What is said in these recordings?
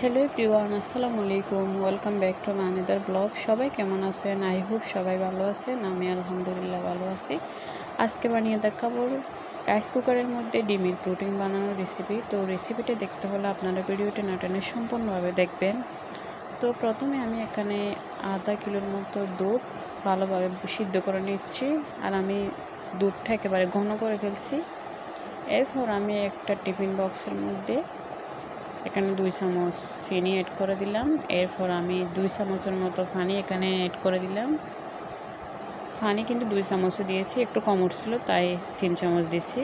Hello Priyan আসসালামু আলাইকুম। Welcome back to মানিদার ব্লগ সবাই কেমন আছেন? আই হোপ সবাই ভালো আছেন। আমি আলহামদুলিল্লাহ ভালো আছি। আজকে বানিয়ে দেখাবো রাইস কুকারের মধ্যে ডিমের প্রোটিন বানানোর রেসিপি তো রেসিপিটা দেখতে হলে আপনারা ভিডিওটা না টেনে সম্পূর্ণভাবে দেখবেন। তো প্রথমে আমি এখানে আধা কিলোর মতো দুধ ভালোভাবে সিদ্ধ করে নিচ্ছি। আর আমি দুধটা একেবারে ঘন করে ফেলছি। এরপর আমি একটা টিফিন বক্সের মধ্যে এখানে দুই চামচ চিনি অ্যাড করে দিলাম। এরপর আমি দুই চামচের মতো পানি এখানে অ্যাড করে দিলাম। পানি কিন্তু দুই চামচও দিয়েছি, একটু কম উঠছিল তাই তিন চামচ দিয়েছি।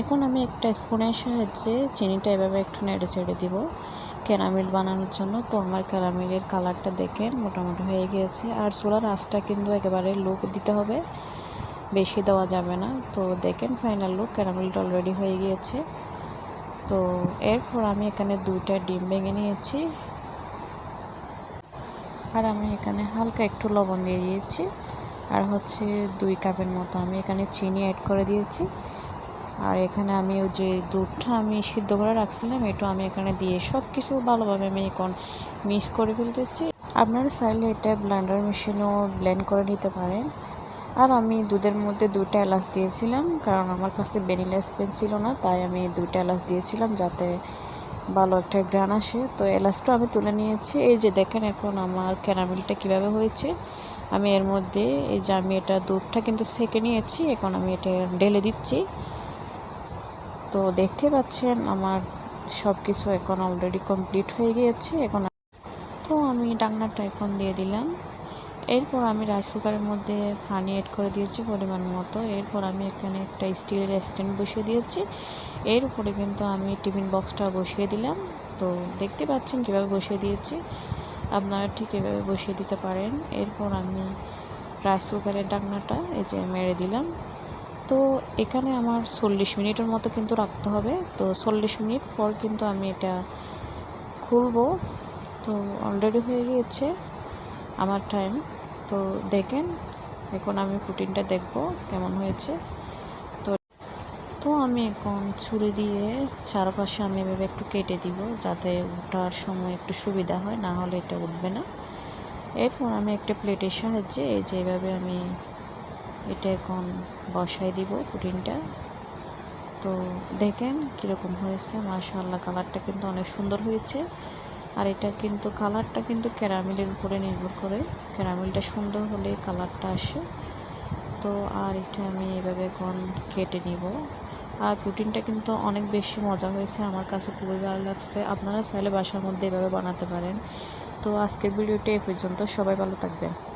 এখন আমি একটা স্পুনের সাহায্যে চিনিটা এভাবে একটু নেড়ে ছেড়ে দিব ক্যারামেল বানানোর জন্য। তো আমার ক্যারামেলের কালারটা দেখেন, মোটামুটি হয়ে গিয়েছে। আর চুলার আঁচটা কিন্তু একেবারে লুক দিতে হবে, বেশি দেওয়া যাবে না। তো দেখেন ফাইনাল লুক ক্যারামেলটা অলরেডি হয়ে গিয়েছে। তো এরপর আমি এখানে দুইটা ডিম ভেঙে নিয়েছি। আর আমি এখানে হালকা একটু লবণ দিয়ে দিয়েছি। আর হচ্ছে দুই কাপের মতো আমি এখানে চিনি অ্যাড করে দিয়েছি। আর এখানে আমি ওই যে দুধটা আমি সিদ্ধ করে রাখছিলাম, এটা আমি এখানে দিয়ে সব কিছু ভালোভাবে আমি এখন মিক্স করে ফেলতেছি। আপনারা চাইলে এটা ব্লেন্ডার মেশিনও ব্লেন্ড করে নিতে পারেন। আর আমি দুধের মধ্যে দুটো এলাচ দিয়েছিলাম, কারণ আমার কাছে ভ্যানিলা স্পেন ছিল না, তাই আমি দুটো এলাচ দিয়েছিলাম যাতে ভালো একটা গ্রান আসে। তো এলাচটা আমি তুলে নিয়েছি। এই যে দেখেন এখন আমার ক্যারামেলটা কীভাবে হয়েছে। আমি এর মধ্যে, এই যে আমি এটা দুধটা কিন্তু সেকে নিয়েছি, এখন আমি এটা ঢেলে দিচ্ছি। তো দেখতে পাচ্ছেন আমার সব কিছু এখন অলরেডি কমপ্লিট হয়ে গিয়েছে, এখন তো আমি ডাকনাটা এখন দিয়ে দিলাম। এরপর আমি রাইস কুকারের মধ্যে পানি অ্যাড করে দিয়েছি পরিমাণ মতো। এরপর আমি এখানে একটা স্টিলের স্ট্যান্ড বসিয়ে দিয়েছি। এর উপরে কিন্তু আমি টিফিন বক্সটা বসিয়ে দিলাম। তো দেখতে পাচ্ছেন কীভাবে বসিয়ে দিয়েছি? আপনারা ঠিক এভাবে বসিয়ে দিতে পারেন। এরপর আমি রাইস কুকারের ডাকনাটা এই যে মেরে দিলাম। তো এখানে আমার চল্লিশ মিনিটের মতো কিন্তু রাখতে হবে। তো চল্লিশ মিনিট পর কিন্তু আমি এটা খুলবো। তো অলরেডি হয়ে গিয়েছে। আমার টাইম তো দেখেন, এখন আমি প্রোটিনটা দেখব কেমন হয়েছে। তো তো আমি এখন ছুরি দিয়ে চারপাশে আমি এভাবে একটু কেটে দিব যাতে ওঠার সময় একটু সুবিধা হয়, না হলে এটা উঠবে না। এরপর আমি একটা প্লেটের সাহায্যে এই যে এভাবে আমি এটা এখন বসাই দিব প্রোটিনটা তো দেখেন কীরকম হয়েছে, মাশাআল্লাহ কালারটা কিন্তু অনেক সুন্দর হয়েছে। আর এটা কিন্তু কালারটা কিন্তু ক্যারামেলের উপরে নির্ভর করে। ক্যারামেলটা সুন্দর হলে কালারটা আসে। তো আর এটা আমি এভাবে এখন কেটে নিব। আর প্রোটিনটা কিন্তু অনেক বেশি মজা হয়েছে। আমার কাছে খুবই ভালো লাগছে। আপনারা চাইলে বাসার মধ্যে এভাবে বানাতে পারেন। তো আজকের ভিডিওটা এ পর্যন্ত। সবাই ভালো থাকবেন।